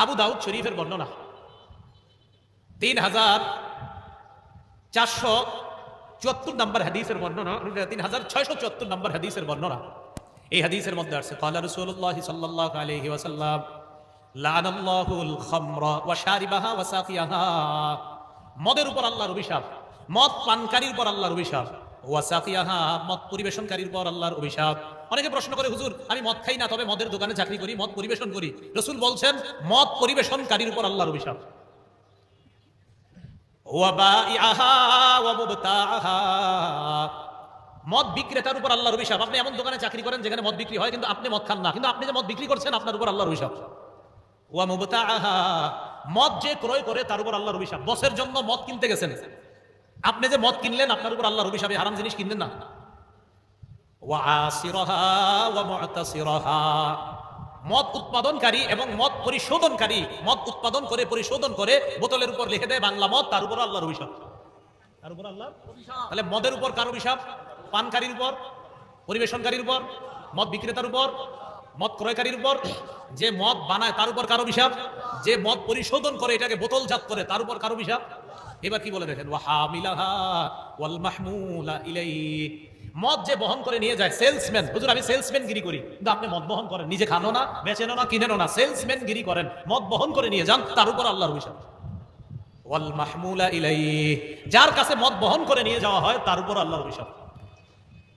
আবু দাউদ শরীফের বর্ণনা। তিন হাজার চারশো চুয়াত্তর নম্বর হাদিসের বর্ণনা, তিন হাজার ছয়শো চুয়াত্তর নম্বর হাদিসের বর্ণনা। এই হাদিসের মধ্যে আছে কালা রসুল্লাহ সাল্লাহ আলহি ওয়াসাল্লাম মদের উপর আল্লাহর অভিশাপ, মদ পানকারীর পর আল্লাহর অভিশাপ। মদ অভিশাপ। অনেকে প্রশ্ন করে, হুজুর, আমি মদ খাই না, তবে মদের দোকানে চাকরি করি, মদ পরিবেশন করি। রসুল বলছেন, মদ পরিবেশনকারীর উপর অভিশাপ। মদ বিক্রেতার উপর আল্লাহর অভিশাপ। আপনি এমন দোকানে চাকরি করেন যেখানে মদ বিক্রি হয়, কিন্তু আপনি মদ খান না। কিন্তু আপনি যে মদ বিক্রি করছেন, আপনার উপর আল্লাহর অভিশাপ। ওয়া মুবতাআহা। মদ যে ক্রয় করে, তার উপর আল্লাহর অভিশাপ। বসের জন্য মদ কিনতে গেছেন। আপনি যে মদ কিনলেন, আপনার উপর আল্লাহর অভিশাপে হারাম জিনিস কিনলেন না। মদ উৎপাদনকারী এবং মদ পরিশোধনকারী, মদ উৎপাদন করে, পরিশোধন করে, বোতলের উপর লিখে দেয় বাংলা মদ, তার উপর আল্লাহর অভিশাপ। তার উপর আল্লাহ তাহলে মদের উপর কার অভিশাপ? পানকারীর উপর, পরিবেশনকারীর উপর, মদ বিক্রেতার উপর মদ ক্রয়কারীর উপর, যে মদ বানায় তার উপর কারও অভিশাপ যে মদ পরিশোধন করে এটাকে বোতলজাত করে তার উপর কারও অভিশাপ এবার কি বলে দেখেন মদ যে বহন করে নিয়ে যায়, সেলসম্যান, হুজুর, আমি সেলসম্যান গিরি করি, কিন্তু আপনি মদ বহন করেন, নিজে খানো না বেচেনো না, কিনেনো না সেলসম্যান গিরি করেন, মদ বহন করে নিয়ে যান, তার উপর আল্লাহর অভিশাপ ওয়াল মাহমুলা ইলাইহি, যার কাছে মদ বহন করে নিয়ে যাওয়া হয়, তার উপর আল্লাহর অভিশাপ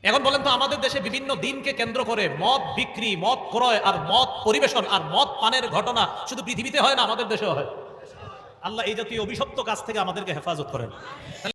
এখন বলেন তো, আমাদের দেশে বিভিন্ন দিনকে কেন্দ্র করে মদ বিক্রি, মদ ক্রয় আর মদ পরিবেশন আর মদ পানের ঘটনা শুধু পৃথিবীতে হয় না, আমাদের দেশেও হয়। আল্লাহ এই জাতীয় অভিশপ্ত কাজ থেকে আমাদেরকে হেফাজত করেন।